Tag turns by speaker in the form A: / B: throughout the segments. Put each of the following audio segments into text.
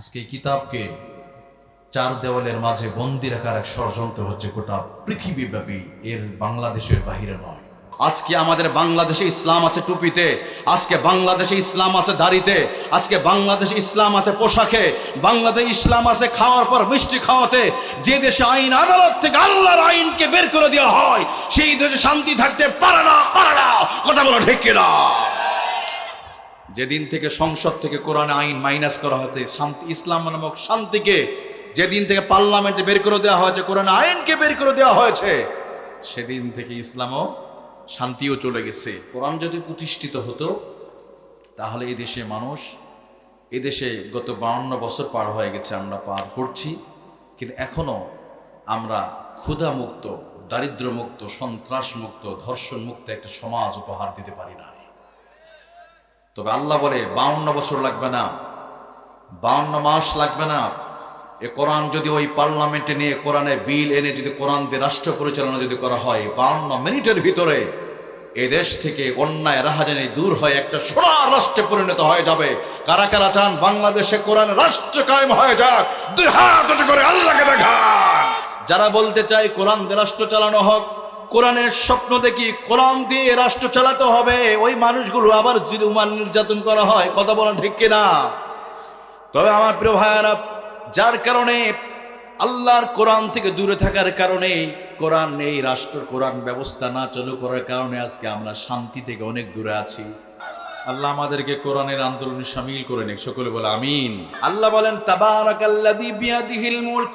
A: আজকে কিতাবকে চার দেওয়ালের মাঝে বন্দি রাখার এক ষড়যন্ত্র হচ্ছে গোটা পৃথিবীব্যাপী। এর বাংলাদেশের বাহিরে নয়।
B: আজকে আমাদের বাংলাদেশে ইসলাম আছে টুপিতে, আজকে বাংলাদেশে ইসলাম আছে দাড়িতে, আজকে বাংলাদেশে ইসলাম আছে পোশাকে, বাংলাদেশে ইসলাম আছে খাওয়ার পর মিষ্টি খাওয়াতে, যে দেশে আইন আদালত থেকে আল্লাহর আইনকে বের করে দেওয়া হয়, সেই দেশে শান্তি থাকতে পারে না পারে না। কথা বলো ঠিক কিনা? যেদিন থেকে সংসদ থেকে কোরআনে আইন মাইনাস করা হয়েছে, শান্তি, ইসলাম নামক শান্তিকে যেদিন থেকে পার্লামেন্টে বের করে দেওয়া হয়েছে, কোরআন আইনকে বের করে দেওয়া হয়েছে, সেদিন থেকে ইসলামও শান্তিও চলে গেছে।
A: কোরআন যদি প্রতিষ্ঠিত হতো, তাহলে এই দেশে মানুষ এদেশে গত বাউন্ন বছর পার হয়ে গেছে, আমরা পার করছি, কিন্তু এখনও আমরা ক্ষুধামুক্ত, দারিদ্র্যমুক্ত, সন্ত্রাসমুক্ত, ধর্ষণমুক্ত একটা সমাজ উপহার দিতে পারি না। তবে আল্লাহ বলে, বাউন্ন বছর লাগবে না, বাউন্ন মাস লাগবে না। এ কোরআন যদি ওই পার্লামেন্টে নিয়ে কোরআনে বিল এনে যদি কোরআন দিয়ে রাষ্ট্র পরিচালনা যদি করা হয়, বাউন্ন মিনিটের ভিতরে এ দেশ থেকে অন্যায় রাহাজানি দূর হয়ে একটা সোনা রাষ্ট্রে পরিণত হয়ে যাবে। কারা কারা চান বাংলাদেশে কোরআন রাষ্ট্র কায়েম হয়ে যাক, দুই হাত করে আল্লাহকে দেখান। যারা বলতে চায় কোরআন রাষ্ট্র চালানো হোক কোরআনের স্বপ্ন দেখি কোরআন দিয়ে রাষ্ট্র চালাতে হবে। ওই মানুষগুলো আবার জিরুমান নির্যাতন করা হয়। কথা বলা ঠিক কিনা? তবে আমার প্রিয় ভাইয়ারা, যার কারণে আল্লাহর কোরআন থেকে দূরে থাকার কারণে কোরআন নেই রাষ্ট্র কোরআন ব্যবস্থা না চালু করার কারণে আজকে আমরা শান্তি থেকে অনেক দূরে আছি। আল্লাহ আমাদেরকে কোরআনের আন্দোলনে সামিল করে নিক। সকলে বলে আমিন। আল্লাহ বলেন, তাবারাকাল্লাযী বিয়াদিহিল মুলক।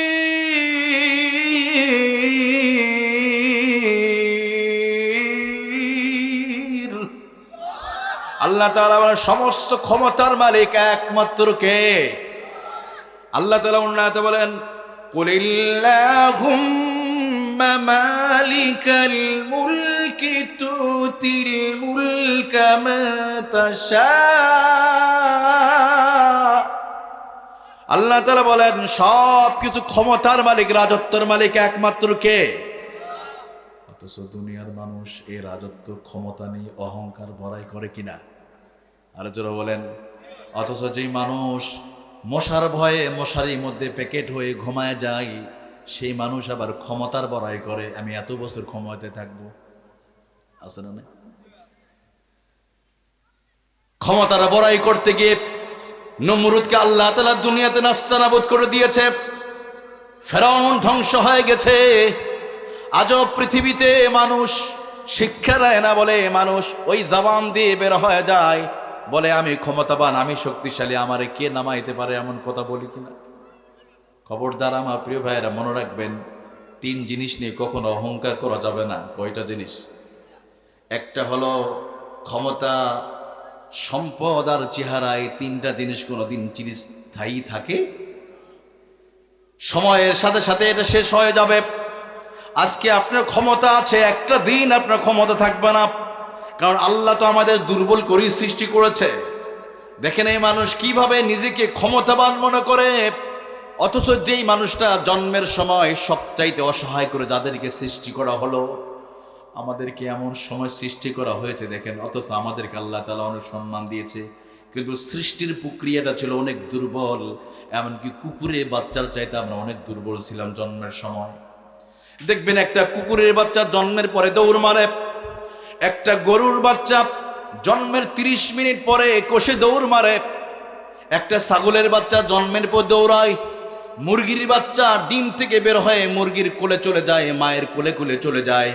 B: আল্লাহ তাআলা বলেন, সমস্ত ক্ষমতার মালিক একমাত্র কে? আল্লাহ তাআলা উন্নয়ত বলেন কুলিল্লাহুম্ম মালিকাল মুলকি তুতিল মুলকা মা তাশা আল্লাহ তাআলা বলেন সব কিছু ক্ষমতার মালিক, রাজত্বের মালিক একমাত্র কে?
A: অথচ দুনিয়ার মানুষ এই রাজত্ব ক্ষমতা নিয়ে অহংকার বড়াই করে কিনা? আর যারা বলেন। অথচ যেই মানুষ মশার ভয়ে মশারির মধ্যে প্যাকেট হয়ে ঘুমায় যায়, সেই মানুষ আবার ক্ষমতার বড়াই করে, আমি এত বছর ক্ষমতাতে থাকব। আছে না?
B: ক্ষমতার বড়াই করতে গিয়ে নমরুদকে আল্লাহ তালা দুনিয়াতে নাস্তানাবুদ করে দিয়েছে। ফেরাউন ধ্বংস হয়ে গেছে। আজও পৃথিবীতে মানুষ শিক্ষা দেয় না বলে মানুষ ওই জবান দিয়ে বের হয়ে যায়। বলে, আমি ক্ষমতাবান, আমি শক্তিশালী, আমারে কে নামাইতে পারে এমন কথা বলি কিনা
A: খবরদার আমার প্রিয় ভাইয়েরা, মনে রাখবেন, তিন জিনিস নিয়ে কখনো অহংকার করা যাবে না। কয়টা জিনিস? একটা হলো ক্ষমতা, সম্পদ আর চেহারা, এই তিনটা জিনিস কোনো দিন জিনিস স্থায়ী থাকে,
B: সময়ের সাথে সাথে এটা শেষ হয়ে যাবে। আজকে আপনার ক্ষমতা আছে, একটা দিন আপনার ক্ষমতা থাকবে না। কারণ আল্লাহ তো আমাদের দুর্বল করেই সৃষ্টি করেছে। দেখেন এই মানুষ কীভাবে নিজেকে ক্ষমতাবান মনে করে, অথচ যেই মানুষটা জন্মের সময় সবচাইতে অসহায় করে যাদেরকে সৃষ্টি করা হলো,
A: আমাদেরকে এমন সময় সৃষ্টি করা হয়েছে দেখেন, অথচ আমাদেরকে আল্লাহ তালা অনেক সম্মান দিয়েছে। কিন্তু সৃষ্টির প্রক্রিয়াটা ছিল অনেক দুর্বল, এমনকি কুকুরে বাচ্চার চাইতে আমরা অনেক দুর্বল ছিলাম জন্মের সময়।
B: দেখবেন একটা কুকুরের বাচ্চা জন্মের পরে দৌড় মারে একটা গরুর বাচ্চা জন্মের ৩০ মিনিট পরে কোষে দৌড় মারে। একটা ছাগলের বাচ্চা জন্মের পর দৌড়ায়। মুরগির বাচ্চা ডিম থেকে বের হয়ে মুরগির কোলে চলে যায়, মায়ের কোলে কোলে চলে যায়।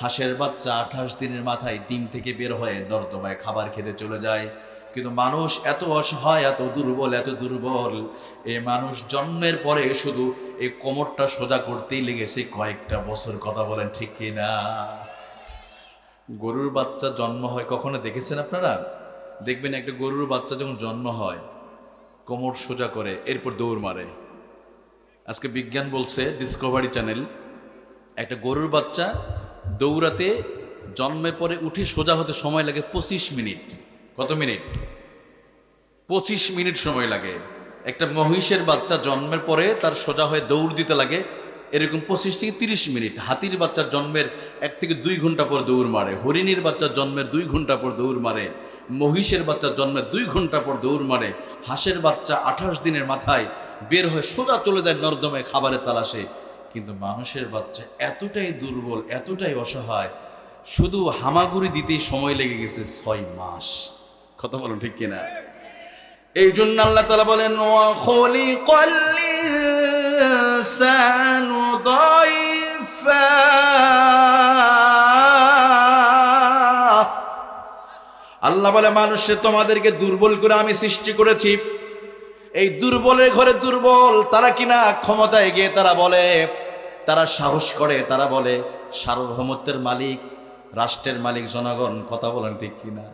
A: হাঁসের বাচ্চা আঠাশ দিনের মাথায় ডিম থেকে বের হয়ে নর্দমায় খাবার খেতে চলে যায়। কিন্তু মানুষ এত অসহায়, এত দুর্বল এত দুর্বল। এ মানুষ জন্মের পরে শুধু এই কোমরটা সোজা করতেই লেগেছে কয়েকটা বছর, কথা বলেন ঠিক কি না গরুর বাচ্চা জন্ম হয়, কখনো দেখেছেন আপনারা? দেখবেন একটা গরুর বাচ্চা যখন জন্ম হয়, কোমর সোজা করে, এরপর দৌড় মারে। আজকে বিজ্ঞান বলছে ডিসকভারি চ্যানেল একটা গরুর বাচ্চা দৌড়াতে জন্মে পরে উঠে সোজা হতে সময় লাগে পঁচিশ মিনিট। কত মিনিট? পঁচিশ মিনিট সময় লাগে। একটা মহিষের বাচ্চা জন্মের পরে তার সোজা হয়ে দৌড় দিতে লাগে, এরকম পঁচিশ থেকে তিরিশ মিনিট। হাতির বাচ্চা জন্মের এক থেকে দুই ঘণ্টা পর দৌড় মারে। হরিণীর বাচ্চার জন্মের দুই ঘণ্টা পর দৌড় মারে। মহিষের বাচ্চার জন্মের দুই ঘণ্টা পর দৌড় মারে। হাঁসের বাচ্চা আঠাশ দিনের মাথায় বের হয়ে সোজা চলে যায় নর্দমায় খাবারের তালাশে। কিন্তু মানুষের বাচ্চা এতটাই দুর্বল, এতটাই অসহায়, শুধু হামাগুড়ি দিতেই সময় লেগে গেছে ছয় মাস। কথা বলুন ঠিক কিনা? এই জন্য আল্লাহ তালা বলেন
B: আল্লাহ বলে, মানুষে তোমাদেরকে দুর্বল করে আমি সৃষ্টি করেছি। এই দুর্বলের ঘরে দুর্বল তারা কিনা? ক্ষমতায় গিয়ে তারা বলে, তারা সাহস করে। তারা বলে, সার্বভৌমত্বের মালিক, রাষ্ট্রের মালিক, জনগণ, কথা বলেন ঠিক কিনা?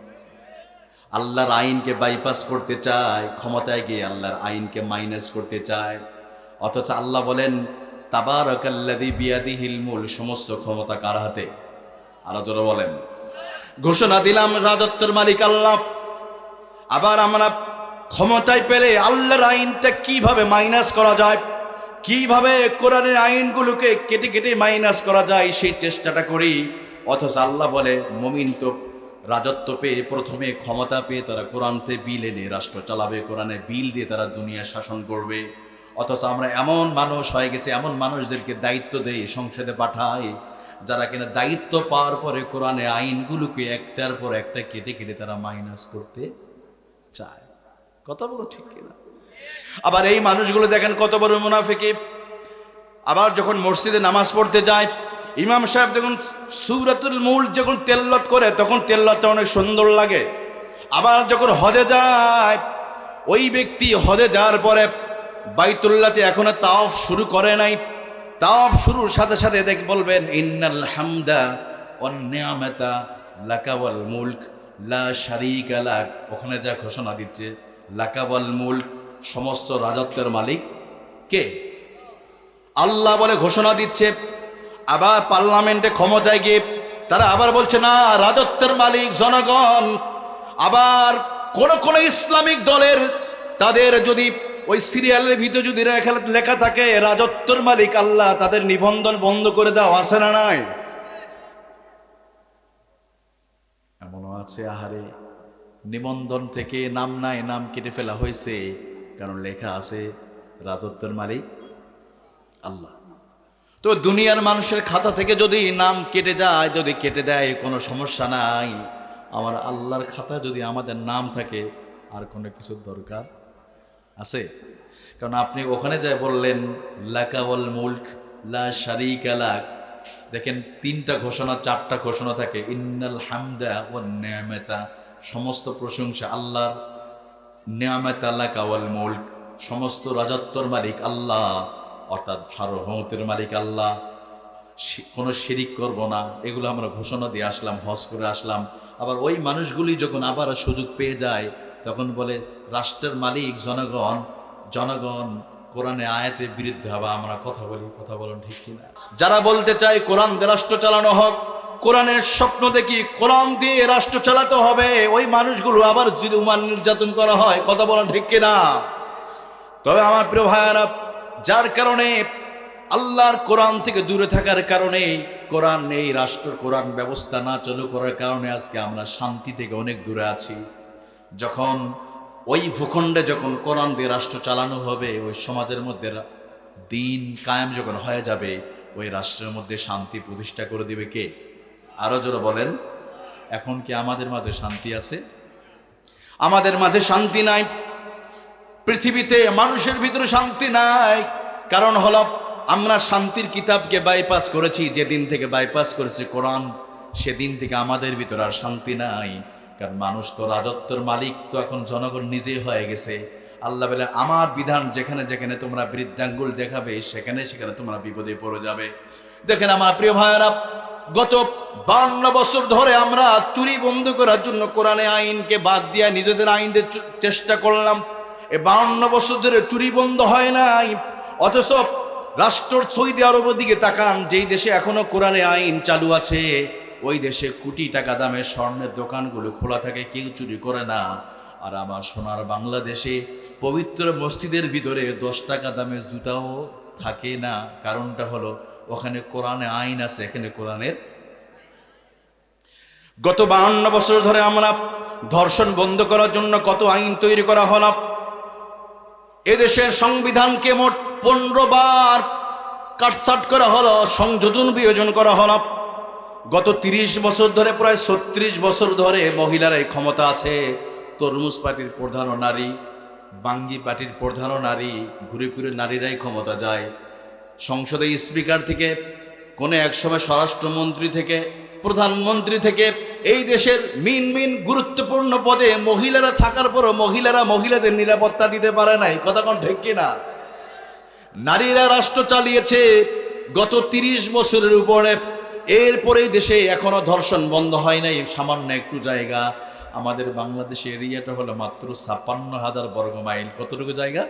B: আল্লাহর আইনকে বাইপাস করতে চায়, ক্ষমতায় গিয়ে আল্লাহর আইনকে মাইনাস করতে চায়। অথচ আল্লাহ বলেন তাবারকাল্লাদি বিয়াদি হিলমুল সমস্ত ক্ষমতা কার হাতে? আরও জোরে বলেন। ঘোষণা দিলাম, রাজত্বের মালিক আল্লাহ। আবার আমরা ক্ষমতায় পেলে আল্লাহর আইনটা কীভাবে মাইনাস করা যায়, কীভাবে কোরআনের আইনগুলোকে কেটে কেটে মাইনাস করা যায়, সেই চেষ্টাটা করি। অথচ আল্লাহ বলে, মমিন তো রাজত্ব পেয়ে প্রথমে ক্ষমতা পেয়ে তারা কোরআনতে বিল এনে রাষ্ট্র চালাবে, কোরআনে বিল দিয়ে তারা দুনিয়া শাসন করবে। অথচ আমরা এমন মানুষ হয়ে গেছে, এমন মানুষদেরকে দায়িত্ব দেই, সংসদে পাঠাই যারা কিনা দায়িত্ব পাওয়ার পরে কোরআনে আইনগুলোকে একটার পর একটা কেটে কেটে তারা মাইনাস করতে চায়। কথা বলো ঠিক কিনা? আবার এই মানুষগুলো দেখেন কত বড় মুনাফিকি। আবার যখন মসজিদে নামাজ পড়তে যায়, ইমাম সাহেব যখন সুরাতুল মূল যখন তেল্লত করে, তখন তেল্লতটা অনেক সুন্দর লাগে। আবার যখন হজে যায়, ওই ব্যক্তি হজে যাওয়ার পরে বাইতুল্লাতে এখনও তাওফ শুরু করে নাই। তাওফ শুরুর সাথে সাথে দেখ বলবেন, ইন্নাল হামদা ওয়ান নিয়ামাতা লাকাওয়াল মুলক, লা শারিকা লাক। ওখানে যা ঘোষণা দিচ্ছে লাকাওয়াল মুলক, সমস্ত রাজত্বের মালিক কে? আল্লাহ বলে ঘোষণা দিচ্ছে, আবার পার্লামেন্টে ক্ষমতায় গিয়ে তারা আবার বলছে, না, রাজত্বের মালিক জনগণ। আবার কোন কোন ইসলামিক দলের তাদের যদি ওই সিরিয়ালের ভিতরে যদি লেখা- থাকে, রাজত্বর মালিক আল্লাহ, তাদের নিবন্ধন বন্ধ করে দেওয়া আছে না নাই?
A: এমনও আছে, আহারে, নিবন্ধন থেকে নাম নাই, নাম কেটে ফেলা হয়েছে, কারণ লেখা আছে, রাজত্বের মালিক আল্লাহ
B: তো দুনিয়ার মানুষের খাতা থেকে যদি নাম কেটে যায়, যদি কেটে দেয়, কোনো সমস্যা নাই।
A: আমার আল্লাহর খাতা যদি আমাদের নাম থাকে, আর কোনো কিছুর দরকার আছে? কারণ আপনি ওখানে যাই বললেন লাকাওয়াল মুলক, লা শারিকা লাক। দেখেন, তিনটা ঘোষণা, চারটা ঘোষণা থাকে। ইন্নাল হামদা ও নিয়ামেতা। সমস্ত প্রশংসা আল্লাহর। নিয়ামেত আল্লাহ কাওয়াল মুলক। সমস্ত রাজত্বর মালিক আল্লাহ, অর্থাৎ সার্বভৌমতের মালিক আল্লাহ। কোনো শিরিক করব না। এগুলো আমরা ঘোষণা দিয়ে আসলাম, হজ করে আসলাম। আবার ওই মানুষগুলি যখন আবার সুযোগ পেয়ে যায়, তখন বলে রাষ্ট্রের মালিক, জনগণ জনগণ কোরআনে আয়াতের বিরুদ্ধে হবে আমরা কথা বলি, কথা বলুন ঠিক কিনা?
B: যারা বলতে চায় কোরআন দিয়ে রাষ্ট্র চালানো হোক, কোরআনের স্বপ্ন দেখি কোরআন দিয়ে রাষ্ট্র চালাতে হবে, ওই মানুষগুলো আবার জুলুমান নির্যাতন করা হয়, কথা বলেন ঠিক কিনা? তবে আমার প্রিয় ভাইয়ারা, যার কারণে আল্লাহর কোরআন থেকে দূরে থাকার কারণে কোরআন এই রাষ্ট্র, কোরআন ব্যবস্থা না চালু করার কারণে আজকে আমরা শান্তি থেকে অনেক দূরে আছি। যখন ওই ভূখণ্ডে যখন কোরআন দিয়ে রাষ্ট্র চালানো হবে, ওই সমাজের মধ্যে দিন কায়েম যখন হয়ে যাবে, ওই রাষ্ট্রের মধ্যে শান্তি প্রতিষ্ঠা করে দিবে কে? আরও জোরে বলেন। এখন কি আমাদের মাঝে শান্তি আছে? আমাদের মাঝে শান্তি নাই। পৃথিবীতে মানুষের ভিতরে শান্তি নাই। কারণ হলো, আমরা শান্তির কিতাবকে বাইপাস করেছি, যেদিন থেকে বাইপাস করেছি কোরআন, সেদিন থেকে আমাদের ভিতরে আর শান্তি নাই। কারণ মানুষ তো রাজত্বের মালিক, তো এখন জনগণ নিজেই হয়ে গেছে। আল্লাহ বলে, আমার বিধান যেখানে যেখানে তোমরা বৃদ্ধাঙ্গুল দেখাবে, সেখানে সেখানে তোমরা বিপদে পড়ে যাবে। দেখেন আমার প্রিয় ভাইয়েরা, গত বান্ন বছর ধরে আমরা চুরি বন্ধ করার জন্য কোরআনে আইনকে বাদ দিয়ে নিজেদের আইনদের চেষ্টা করলাম। এ বান্ন বছর ধরে চুরি বন্ধ হয় নাই, অথচ রাষ্ট্র সৌদি আরবের দিকে তাকান, যেই দেশে এখনও কোরআনে আইন চালু আছে ওই দেশে কোটি টাকা দামের স্বর্ণের দোকানগুলো খোলা থাকে, কেউ চুরি করে না।
A: আর আমার সোনার বাংলাদেশে পবিত্র মসজিদের ভিতরে দশ টাকা দামের জুতাও থাকে না। কারণটা হলো, ওখানে কোরআনে আইন আছে, এখানে কোরআনের।
B: গত বাহান্ন বছর ধরে আমরা ধর্ষণ বন্ধ করার জন্য কত আইন তৈরি করা হলো। এদেশের সংবিধানকে মোট পনেরো বার কাটসাট করা হলো, সংযোজন বিয়োজন করা হলো। গত তিরিশ বছর ধরে, প্রায় ছত্রিশ বছর ধরে মহিলারাই ক্ষমতা আছে। তরমুজ পার্টির প্রধান নারী, বাঙ্গি পার্টির প্রধান নারী, ঘুরে ফিরে নারীরাই ক্ষমতা যায়। সংসদে স্পিকার থেকে কোনো একসময় স্বরাষ্ট্রমন্ত্রী থেকে, প্রধানমন্ত্রী থেকে, এই দেশের মিন মিন গুরুত্বপূর্ণ পদে মহিলারা থাকার পরও মহিলারা মহিলাদের নিরাপত্তা দিতে পারে নাই। কথা কোন ঠিক কিনা? নারীরা রাষ্ট্র চালিয়েছে। গত তিরিশ বছরের উপরে এরপরেই দেশে এখনও ধর্ষণ বন্ধ হয় নাই, সামান্য একটু জায়গা। আমাদের বাংলাদেশে এরিয়াটা হলো মাত্র ছাপ্পান্ন হাজার বর্গ মাইল। কতটুকু জায়গা?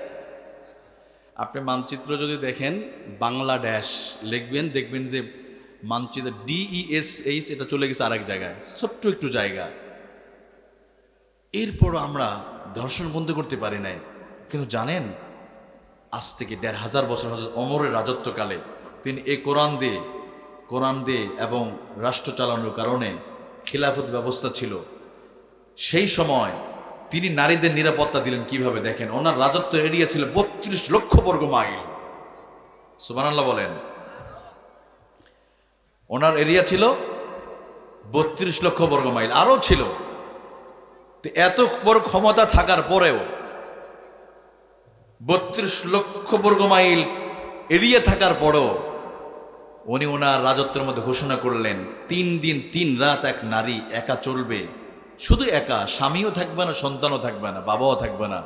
B: আপনি মানচিত্র যদি দেখেন বাংলাদেশ লিখবেন, দেখবেন যে মানচিত্র ডিইএস এইচ এটা চলে গেছে আরেক জায়গায়, ছোট্ট একটু জায়গা। এরপরও আমরা ধর্ষণ বন্ধ করতে পারি নাই। কিন্তু জানেন, আজ থেকে দেড় হাজার বছর অমরের রাজত্বকালে, তিনি এই কোরআন দিয়ে কোরআন দিয়ে এবং রাষ্ট্র চালানোর কারণে খিলাফত ব্যবস্থা ছিল। সেই সময় তিনি নারীদের নিরাপত্তা দিলেন কীভাবে দেখেন? ওনার রাজত্ব এরিয়া ছিল বত্রিশ লক্ষ বর্গ মাইল। সুবানাল্লাহ বলেন। ওনার এরিয়া ছিল বত্রিশ লক্ষ বর্গ মাইল। আরও ছিল। তো এত বড় ক্ষমতা থাকার পরেও বত্রিশ লক্ষ বর্গ মাইল এড়িয়ে থাকার পরও উনি ওনার রাজত্বের মধ্যে ঘোষণা করলেন, তিন দিন তিন রাত এক নারী একা চলবে। শুধু একা, স্বামীও থাকবে না, সন্তানও থাকবে না, বাবাও থাকবে না।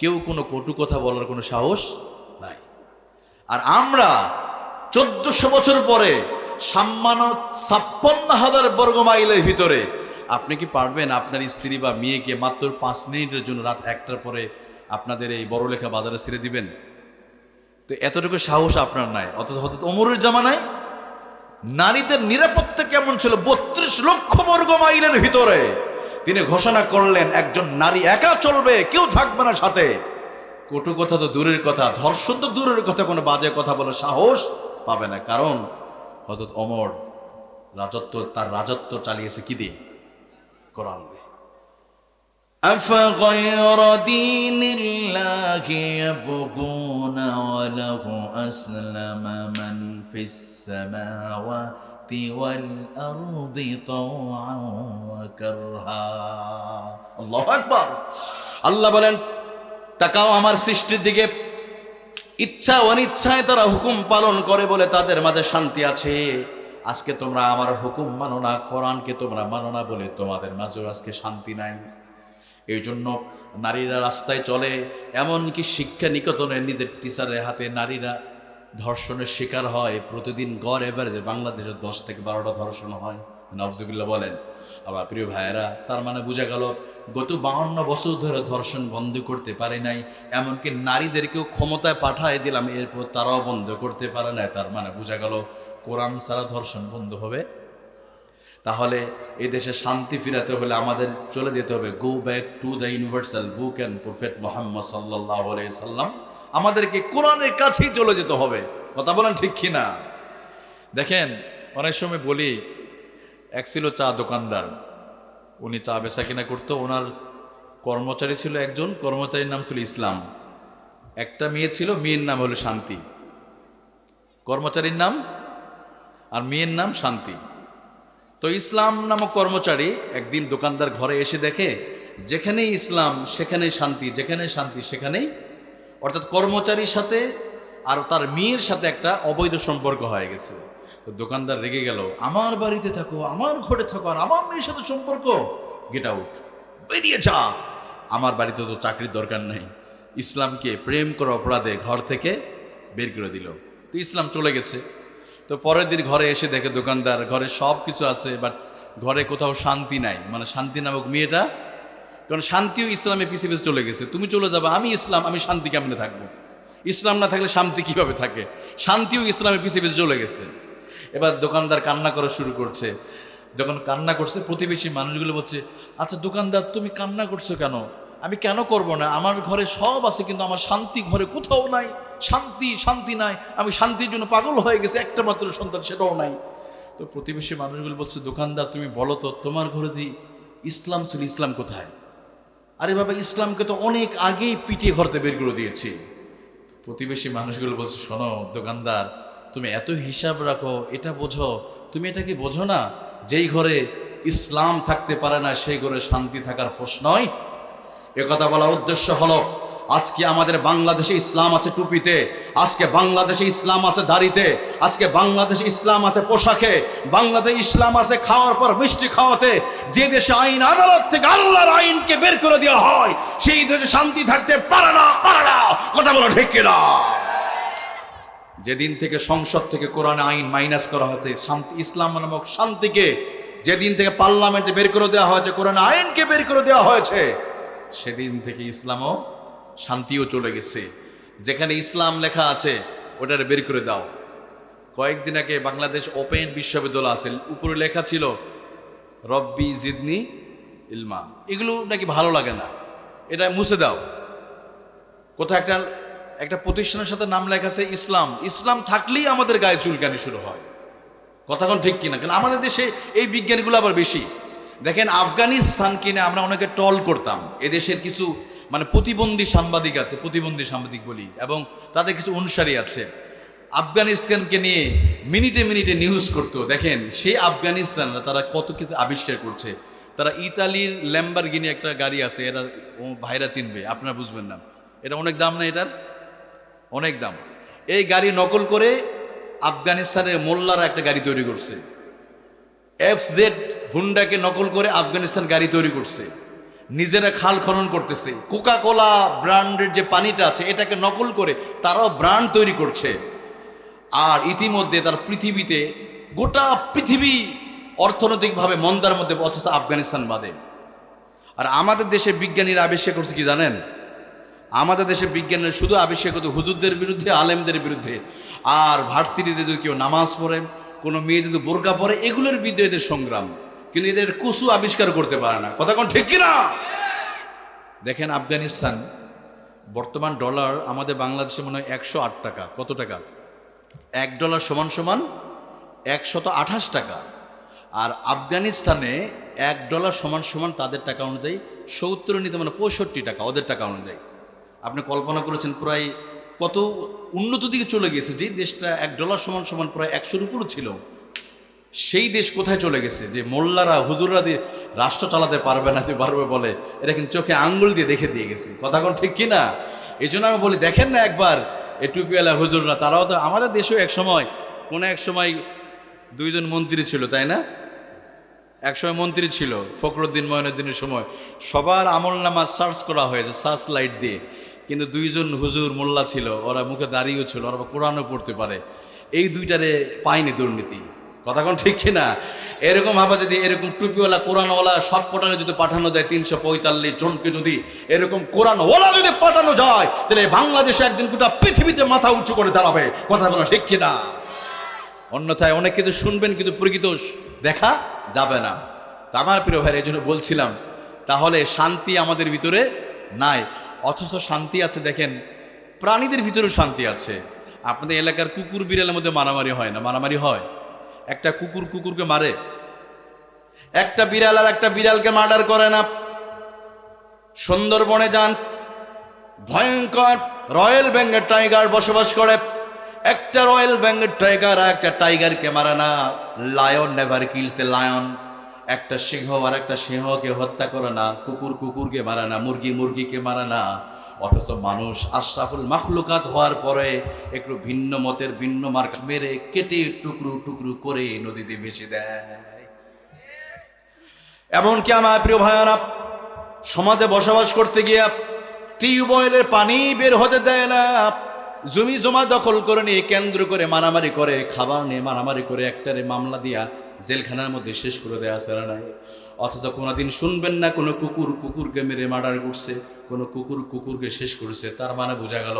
B: কেউ কোনো কটু কথা বলার কোনো সাহস নাই। আর আমরা চোদ্দশো বছর পরে সাম্মান্য ছাপ্পান্ন হাজার বর্গ মাইলের ভিতরে, আপনি কি পারবেন আপনার স্ত্রী বা মেয়েকে মাত্র পাঁচ মিনিটের জন্য রাত একটার পরে আপনাদের এই বড়লেখা বাজারে ছেড়ে দিবেন? তো এতটুকু সাহস আপনার নাই। অথচ হয়তো অমরের জামানায় নারীদের নিরাপত্তা কেমন ছিল? বত্রিশ লক্ষ বর্গ মাইলের ভিতরে। তিনি ঘোষণা করলেন, একজন নারী একা চলবে, কেউ থাকবে না সাথে। কটু কথা তো দূরের কথা, ধর্ষণ তো দূরের কথা, কোনো বাজে কথা বলে সাহস পাবে না। কারণ হজরত অমর রাজত্ব, তার রাজত্ব চালিয়েছে কি দিয়ে? কোরআন দিয়ে।
C: أفغير دين الله يبغون وله أسلم من في السماوات والأرض طوعا وكرها
B: আল্লাহ আকবার আল্লাহ বলেন তাকাও আমার সৃষ্টির দিকে ইচ্ছা অনিচ্ছায় তারা হুকুম পালন করে বলে তাদের মাঝে শান্তি আছে আজকে তোমরা আমার হুকুম মানো না কোরআনকে তোমরা মানো না বলে তোমাদের মাঝেও আজকে শান্তি নাই এই জন্য নারীরা রাস্তায় চলে, এমনকি শিক্ষা নিকেতনের নিজের টিচারের হাতে নারীরা ধর্ষণের শিকার হয়। প্রতিদিন গড় এভারেজে বাংলাদেশের দশ থেকে বারোটা ধর্ষণ হয়। নফজুবিল্লা বলেন আবার প্রিয় ভাইয়েরা, তার মানে বোঝা গেল, গত বাহান্ন বছর ধরে ধর্ষণ বন্ধ করতে পারে নাই, এমনকি নারীদেরকেও ক্ষমতায় পাঠায় দিলাম, এরপর তারাও বন্ধ করতে পারে নাই। তার মানে বোঝা গেল, কোরআন ছাড়া ধর্ষণ বন্ধ হবে তাহলে এই দেশে শান্তি ফিরাতে হলে আমাদের চলে যেতে হবে। Go back to the universal book and prophet Muhammad সাল্লাহ সাল্লাম। আমাদেরকে কোরআনের কাছেই চলে যেতে হবে। কথা বলেন ঠিক কিনা দেখেন, অনেক সময় বলি, এক ছিল চা দোকানদার। উনি চা বেচা কিনা করতো, ওনার কর্মচারী ছিল একজন, কর্মচারীর নাম ছিল ইসলাম। একটা মেয়ে ছিল, মেয়ের নাম হলো শান্তি। কর্মচারীর নাম আর মেয়ের নাম শান্তি। তো ইসলাম নামক কর্মচারী একদিন দোকানদার ঘরে এসে দেখে, যেখানেই ইসলাম, সেখানেই শান্তি, যেখানেই শান্তি, সেখানেই। অর্থাৎ কর্মচারীর সাথে আর তার মেয়ের সাথে একটা অবৈধ সম্পর্ক হয়ে গেছে। তো দোকানদার রেগে গেল, আমার বাড়িতে থাকো, আমার ঘরে থাকো, আর আমার মেয়ের সাথে সম্পর্ক? গেট আউট বেরিয়ে যা। আমার বাড়িতে তো চাকরির দরকার নেই। ইসলামকে প্রেম করা অপরাধে ঘর থেকে বের করে দিল। তো ইসলাম চলে গেছে। তো পরের দিন ঘরে এসে দেখে দোকানদার, ঘরে সব কিছু আছে বাট ঘরে কোথাও শান্তি নাই। মানে শান্তি নামক মেয়েটা, কারণ শান্তিও ইসলামে পিছিয়ে পিছিয়ে চলে গেছে। তুমি চলে যাবে, আমি ইসলাম, আমি শান্তি কেমনে থাকব? ইসলাম না থাকলে শান্তি কীভাবে থাকে? শান্তিও ইসলামে পিছিয়ে পিছিয়ে চলে গেছে। এবার দোকানদার কান্না করা শুরু করছে। যখন কান্না করছে, প্রতিবেশী মানুষগুলো বলছে আচ্ছা দোকানদার, তুমি কান্না করছ কেন? আমি কেন করব না? আমার ঘরে সব আছে, কিন্তু আমার শান্তি ঘরে কোথাও নাই। শান্তি শান্তি নাই। আমি শান্তির জন্য পাগল হয়ে গেছে, একটা মাত্র সন্তান, সেটাও নাই। তো প্রতিবেশী মানুষগুলো বলছে, দোকানদার, তুমি বলো তো, তোমার ঘরে যে ইসলাম ছিল, ইসলাম কোথায়? আরে বাবা, ইসলামকে তো অনেক আগেই পিটিয়ে ঘরতে বের করে দিয়েছি। প্রতিবেশী মানুষগুলো বলছে, শোনো দোকানদার, তুমি এত হিসাব রাখো, এটা বোঝো। তুমি এটা কি বোঝো না? যেই ঘরে ইসলাম থাকতে পারে না, সেই ঘরে শান্তি থাকার প্রশ্নই? একথা বলার উদ্দেশ্য হলো আজকে আমাদের বাংলাদেশে ইসলাম আছে টুপিতে, আজকে বাংলাদেশে ইসলাম আছে দাড়িতে, আজকে বাংলাদেশে ইসলাম আছে পোশাকে, বাংলাদেশে ইসলাম আছে খাওয়ার পর মিষ্টি খাওয়াতে, যে দেশে আইন আদালত থেকে আল্লাহর আইনকে বের করে দেওয়া হয়, সেই দেশে শান্তি থাকতে পারে না পারে না। কথা বলো ঠিক কিনা? যেদিন থেকে সংসদ থেকে কোরআন আইন মাইনাস করা হয়েছে, শান্তি, ইসলাম নামক শান্তিকে যেদিন থেকে পার্লামেন্টে বের করে দেওয়া হয়েছে, কোরআন আইনকে বের করে দেওয়া হয়েছে, সেদিন থেকে ইসলামও শান্তিও চলে গেছে। যেখানে ইসলাম লেখা আছে, ওটার বের করে দাও। কয়েকদিন আগে বাংলাদেশ ওপেন বিশ্ববিদ্যালয় আছে, উপরে লেখা ছিল, রব্বি জিদনি ইলমা। এগুলো নাকি ভালো লাগে না। এটা মুছে দাও। কোথাও একটা একটা প্রতিষ্ঠানের সাথে নাম লেখা আছে, ইসলাম। ইসলাম থাকলেই আমাদের গায়ে চুলকানি শুরু হয়। কথাক্ষণ ঠিক কিনা? কারণ আমাদের দেশে এই বিজ্ঞানীগুলো আবার বেশি। দেখেন, আফগানিস্তান কিনে আমরা অনেকে টল করতাম। এদেশের কিছু মানে প্রতিবন্ধী সাংবাদিক আছে, প্রতিবন্ধী সাংবাদিক বলি, এবং তাদের কিছু অনুসারী আছে। আফগানিস্তানকে নিয়ে মিনিটে মিনিটে নিউজ করতো। দেখেন, সেই আফগানিস্তানরা তারা কত কিছু আবিষ্কার করছে। তারা ইতালির ল্যাম্বারগিনি একটা গাড়ি আছে, এরা ভাইরা চিনবে, আপনারা বুঝবেন না। এটা অনেক দাম না এটার? অনেক দাম। এই গাড়ি নকল করে আফগানিস্তানের মোল্লারা একটা গাড়ি তৈরি করছে। এফ জেড হুন্ডাকে নকল করে আফগানিস্তান গাড়ি তৈরি করছে। নিজেরা খাল খনন করতেছে। কোকা কোলা ব্র্যান্ডের যে পানিটা আছে, এটাকে নকল করে তারাও ব্র্যান্ড তৈরি করছে। আর ইতিমধ্যে তার পৃথিবীতে গোটা পৃথিবী অর্থনৈতিকভাবে মন্দার মধ্যে, অথচ আফগানিস্তান বাদে। আর আমাদের দেশে বিজ্ঞানীরা আবিষ্কার করছে কি জানেন? আমাদের দেশে বিজ্ঞানের শুধু আবিষ্কার করতে হুজুরদের বিরুদ্ধে, আলেমদের বিরুদ্ধে। আর ভার্সিটিতে যদি কেউ নামাজ পড়ে, কোনো মেয়ে যদি বোরকা পরে, এগুলোর বিরুদ্ধে সংগ্রাম। কিন্তু এদের কুসু আবিষ্কার করতে পারে না। কথা কোন ঠিক কিনা? দেখেন আফগানিস্তান, বর্তমান ডলার আমাদের বাংলাদেশে মনে হয় একশো আট টাকা। কত টাকা? এক ডলার সমান সমান একশত আঠাশ টাকা। আর আফগানিস্তানে এক ডলার সমান সমান তাদের টাকা অনুযায়ী সত্তর নিতে মানে পঁয়ষট্টি টাকা ওদের টাকা অনুযায়ী। আপনি কল্পনা করেছেন প্রায় কত উন্নত দিকে চলে গেছে যে দেশটা এক ডলার সমান সমান প্রায় একশোর উপরও ছিল। সেই দেশ কোথায় চলে গেছে যে মোল্লারা, হুজুররা দিয়ে রাষ্ট্র চালাতে পারবে না যে পারবে বলে, এটা কিন্তু চোখে আঙ্গুল দিয়ে দেখে দিয়ে গেছে। কথা কোন ঠিক কিনা এই জন্য আমি বলি, দেখেন না একবার এ টুপিওয়ালা হুজুররা, তারাও তো আমাদের দেশেও এক সময়, কোনো এক সময় দুইজন মন্ত্রী ছিল, তাই না? একসময় মন্ত্রী ছিল, ফখরুদ্দিন ময়নুদ্দিনের সময়। সবার আমল নামা সার্চ করা হয়েছে, সার্চ লাইট দিয়ে। কিন্তু দুইজন হুজুর মোল্লা ছিল, ওরা মুখে দাঁড়িয়েও ছিল, ওরা কোরআনও পড়তে পারে। এই দুইটারে পায়নি দুর্নীতি। কথা কোন ঠিক কিনা? এরকম ভাবে যদি এরকম টুপিওয়ালা, কোরআনওয়ালা সব কোটানে যদি পাঠানো যায় তিনশো পঁয়তাল্লিশ জনকে যদি এরকম কোরআনওয়ালা যদি পাঠানো যায়, তাহলে বাংলাদেশে একদিন গোটা পৃথিবীতে মাথা উঁচু করে দাঁড়াবে। কথা বলা ঠিক কিনা? অন্যথায় অনেক কিছু শুনবেন কিন্তু প্রকৃত দেখা যাবে না। তা আমার প্রিয় ভাই এই জন্য বলছিলাম, তাহলে শান্তি আমাদের ভিতরে নাই। অথচ শান্তি আছে, দেখেন, প্রাণীদের ভিতরেও শান্তি আছে। আপনাদের এলাকার কুকুর বিড়ালের মধ্যে মারামারি হয় না? মারামারি হয়? একটা কুকুর কুকুরকে মারে। একটা বিড়াল আর একটা বিড়ালকে মার্ডার করে না। সুন্দরবনে যান। ভয়ঙ্কর রয়্যাল বেঙ্গল টাইগার বসবাস করে। একটা রয়্যাল বেঙ্গল টাইগার আর একটা টাইগারকে মারে না। Lion never kills lion. একটা সিংহ আর একটা সিংহকে হত্যা করে না। কুকুর কুকুরকে মারে না। মুরগি মুরগিকে মারে না। অথচ মানুষ আশরাফুল মাখলুকাত হওয়ার পরে একটু ভিন্ন মতের, ভিন্ন মার্ক মেরে কেটে টুকরো টুকরো করে নদীতে ভেসে দেয়। এমনকি আমার প্রিয় ভাইয়ারা, সমাজে বসবাস করতে গিয়ে টিউবওয়েলের পানি বের হতে দেয় না। জমি জমা দখল করে নিয়ে কেন্দ্র করে মারামারি করে, খাবার নিয়ে মারামারি করে একটারে মামলা দিয়া জেলখানার মধ্যে শেষ করে দেয়া সেরা নাই। অথচ কোনোদিন শুনবেন না, কোনো কুকুর কুকুরকে মেরে মার্ডার করছে, কোনো কুকুর কুকুরকে শেষ করছে। তার মানে বোঝা গেল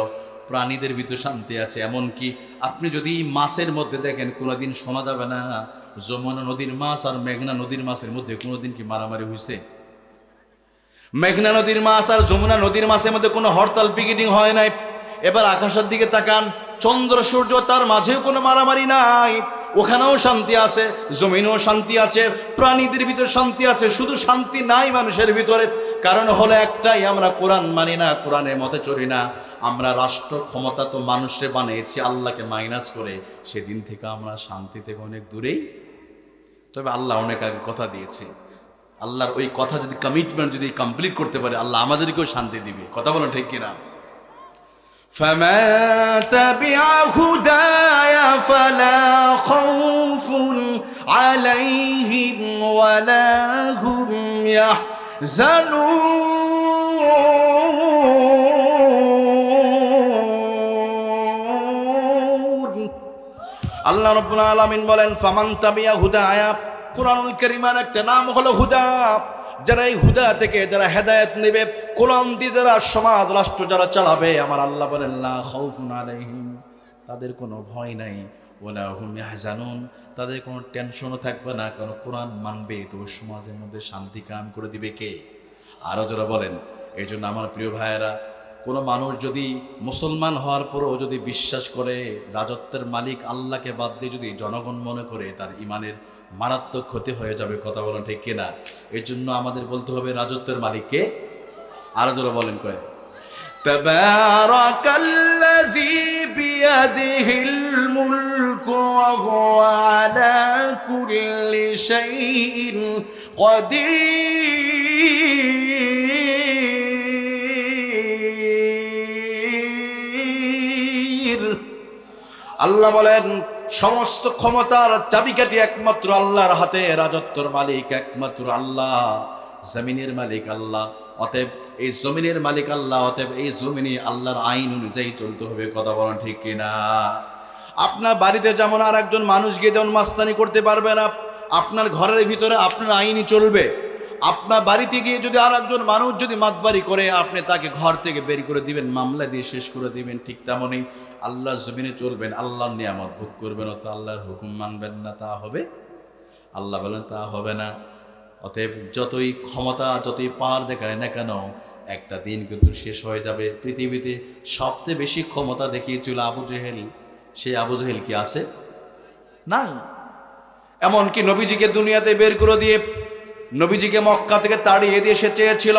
B: প্রাণীদের ভিতরে শান্তি আছে। এমনকি আপনি যদি মাছের মধ্যে দেখেন, কোনোদিন শোনা যাবে না, যমুনা নদীর মাছ আর মেঘনা নদীর মাছের মধ্যে কোনোদিন কি মারামারি হয়েছে মেঘনা নদীর মাছ আর যমুনা নদীর মাছের মধ্যে কোনো হরতাল, পিকেটিং হয় নাই। এবার আকাশের দিকে তাকান, চন্দ্র সূর্য তার মাঝেও কোনো মারামারি নাই। ওখানেও শান্তি আছে, জমিনেও শান্তি আছে, প্রাণীদের ভিতরে শান্তি আছে, শুধু শান্তি নাই মানুষের ভিতরে। কারণ হলো একটাই, আমরা কোরআন মানি না, কোরআনের মতে চলি না। আমরা রাষ্ট্র ক্ষমতা তো মানুষকে বানিয়েছি, আল্লাহকে মাইনাস করে। সেদিন থেকে আমরা শান্তি থেকে অনেক দূরেই। তবে আল্লাহ অনেক আগে কথা দিয়েছে। আল্লাহর ওই কথা যদি কমিটমেন্ট যদি কমপ্লিট করতে পারে, আল্লাহ আমাদেরকেও শান্তি দিবে। কথা বলো ঠিক কিনা?
C: فمن تبع هداي فلا خوف عليهم ولا هم يحزنون
B: আল্লাহ রব্বুল আলামিন বলেন ফামান তাবিয়া হুদায়া কোরআনুল কারীমের একটা নাম হলো হুদা যারা এই হুদা থেকে যারা হেদায়েত নেবে কোরআন দিয়ে যারা সমাজ, রাষ্ট্র যারা চালাবে, আমার আল্লাহ বলেন তাদের কোনো ভয় নাই। ওলা হুম ইয়াহজানুন। তাদের কোনো টেনশনও থাকবে না। কারণ কোরআন মানবে তো সমাজের মধ্যে শান্তি কায়েম করে দিবে কে? আরও যারা বলেন এই জন্য আমার প্রিয় ভাইয়েরা, কোনো মানুষ যদি মুসলমান হওয়ার পরেও যদি বিশ্বাস করে, রাজত্বের মালিক আল্লাহকে বাদ দিয়ে যদি জনগণ মনে করে, তার ইমানের মারাত্মক ক্ষতি হয়ে যাবে, কথা বলেন ঠিক কিনা? এর জন্য আমাদের বলতে হবে রাজত্বের মালিককে। আরও ধরে বলেন
C: করে
B: আল্লাহ বলেন সমস্ত ক্ষমতার চাবিকাঠি একমাত্র আল্লাহর হাতে, রাজত্বর মালিক একমাত্র আল্লাহ, জমিনের মালিক আল্লাহ। অতএব এই জমিনের মালিক আল্লাহ, অতএব এই জমিনে আল্লাহর আইন অনুযায়ী চলতে হবে, কথা বলেন ঠিক কিনা? আপনার বাড়িতে যেমন আর একজন মানুষ গিয়ে যেমন মাস্তানি করতে পারবে না, আপনার ঘরের ভিতরে আপনার আইনই চলবে। আপনার বাড়িতে গিয়ে যদি আর একজন মানুষ যদি মাতবাড়ি করে, আপনি তাকে ঘর থেকে বের করে দিবেন, মামলা দিয়ে শেষ করে দিবেন, ঠিক তেমনই আল্লাহর জমিনে চলবেন আল্লাহর নিয়ামত ভোগ করবেন, অথচ আল্লাহর হুকুম মানবেন না, তা হবে? আল্লাহ বলেন, তা হবে না। অতএব যতই ক্ষমতা, যতই পার দেখায় না কেন, একটা দিন কিন্তু শেষ হয়ে যাবে। পৃথিবীতে সবচেয়ে বেশি ক্ষমতা দেখিয়েছিল আবু জেহেল। সেই আবু জেহেল কি আছে? না এমনকি নবীজিকে দুনিয়াতে বের করে দিয়ে, নবীজিকে মক্কা থেকে তাড়িয়ে দিয়ে সে চেয়েছিল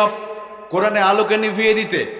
B: কোরআনে আলোকে নিভিয়ে দিতে।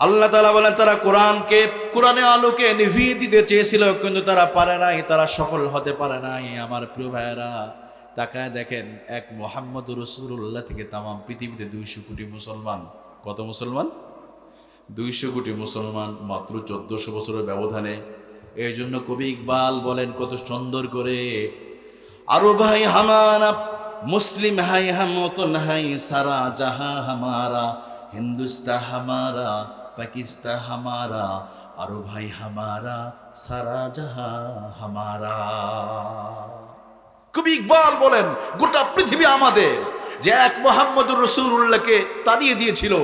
B: আল্লাহ তালা বলেন, তারা কোরআনকে, কোরআনে আলোকে নিভিয়ে দিতে চেয়েছিল, কিন্তু তারা পারে নাই, তারা সফল হতে পারে নাই। আমার প্রিয় ভাইয়েরা, তাকায় দেখেন, এক মোহাম্মদ রসুল্লাহ থেকে তামাম পৃথিবীতে দুইশো কোটি মুসলমান। কত মুসলমান? দুইশো কোটি মুসলমান, মাত্র চোদ্দশো বছরের ব্যবধানে। এই জন্য কবি ইকবাল বলেন, কত সুন্দর করে, আরও ভাই হামারা মুসলিম হাই হাম মতন হাই সারা, জাহা হামারা, হিন্দুস্তা হামারা পাকিস্তান হামারা, আরও ভাই হামারা, সারা জাহা হামারা। কবি ইকবাল বলেন, গোটা পৃথিবী আমাদের। যে এক মোহাম্মদুর রসুল্লাহকে তাড়িয়ে দিয়েছিল,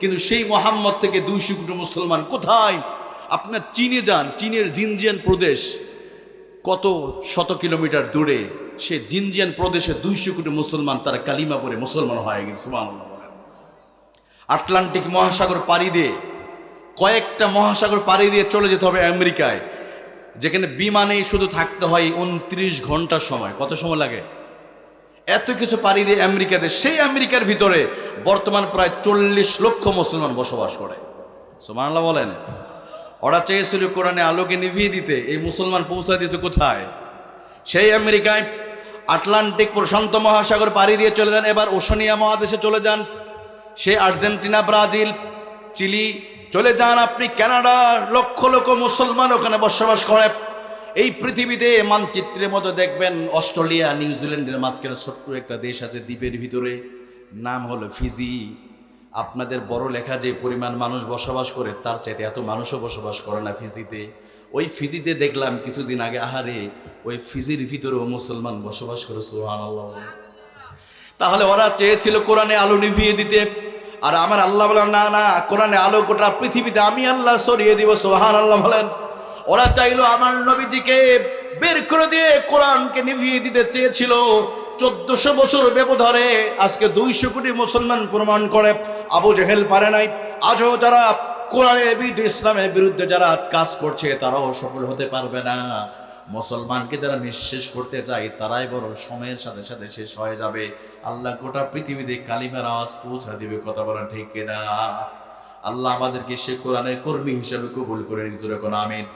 B: কিন্তু সেই মোহাম্মদ থেকে দুইশো কোটি মুসলমান কোথায়? আপনার চীনে যান, চীনের জিনজিয়ান প্রদেশ কত শত কিলোমিটার দূরে? সে জিনজিয়ান প্রদেশে দুইশো কোটি মুসলমান, তারা কালিমা পরে মুসলমান হয়ে গেছে আটলান্টিক মহাসাগর পাড়ি দিয়ে কয়েকটা মহাসাগর পাড়ি দিয়ে চলে যেতে হবে আমেরিকায়। যেখানে বিমানেই শুধু থাকতে হয় উনত্রিশ ঘণ্টা সময়। কত সময় লাগে? এত কিছু পাড়ি দিয়ে আমেরিকাতে, সেই আমেরিকার ভিতরে বর্তমান প্রায় চল্লিশ লক্ষ মুসলমান বসবাস করে। সুবহানাল্লাহ বলেন, ওরা চেয়েছিল কোরআনে আলোকে নিভিয়ে দিতে, এই মুসলমান পৌঁছা দিয়েছে কোথায়? সেই আমেরিকায় আটলান্টিক প্রশান্ত মহাসাগর পাড়ি দিয়ে চলে যান, এবার ওশানিয়া মহাদেশে চলে যান। সে আর্জেন্টিনা, ব্রাজিল, চিলি চলে যান আপনি কানাডা লক্ষ লক্ষ মুসলমান ওখানে বসবাস করে। এই পৃথিবীতে মানচিত্রের মতো দেখবেন অস্ট্রেলিয়া নিউজিল্যান্ডের মাঝখানে ছোট্ট একটা দেশ আছে দ্বীপের ভিতরে। নাম হলো ফিজি। আপনাদের বড় লেখা যে পরিমাণ মানুষ বসবাস করে, তার চাইতে এত মানুষও বসবাস করে না ফিজিতে। ওই ফিজিতে দেখলাম কিছুদিন আগে, আহারে, ওই ফিজির ভিতরেও মুসলমান বসবাস করে সোহান তাহলে ওরা চেয়েছিল কোরআনে আলো নিভিয়ে দিতে। আর আমার আল্লাহ বলেন, না না, কোরআনে আলো গোটা পৃথিবীতে আমি আল্লাহ সরিয়ে দিব সোহান আল্লাহ বলেন। ওরা চাইলো আমার নবীজিকে বের করে দিয়ে কোরআনকে নিভিয়ে দিতে চেয়েছিল। চোদ্দশো বছর ব্যবধানে আজকে দুইশো কোটি মুসলমান প্রমাণ করে, আবু জেহেল পারে নাই। আজও যারা কোরআনের বিরুদ্ধে ইসলামের বিরুদ্ধে যারা কাজ করছে, তারাও সফল হতে পারবে না। মুসলমানকে যারা নিঃশেষ করতে চায়, তারাই বড় সময়ের সাথে সাথে শেষ হয়ে যাবে। আল্লাহ গোটা পৃথিবীতে কালিমার আওয়াজ পৌঁছা দিবে, কথা বলেন ঠিক কিনা? আল্লাহ আমাদেরকে সে কোরআনের কর্মী হিসাবে কবুল করে নিতে আমিন।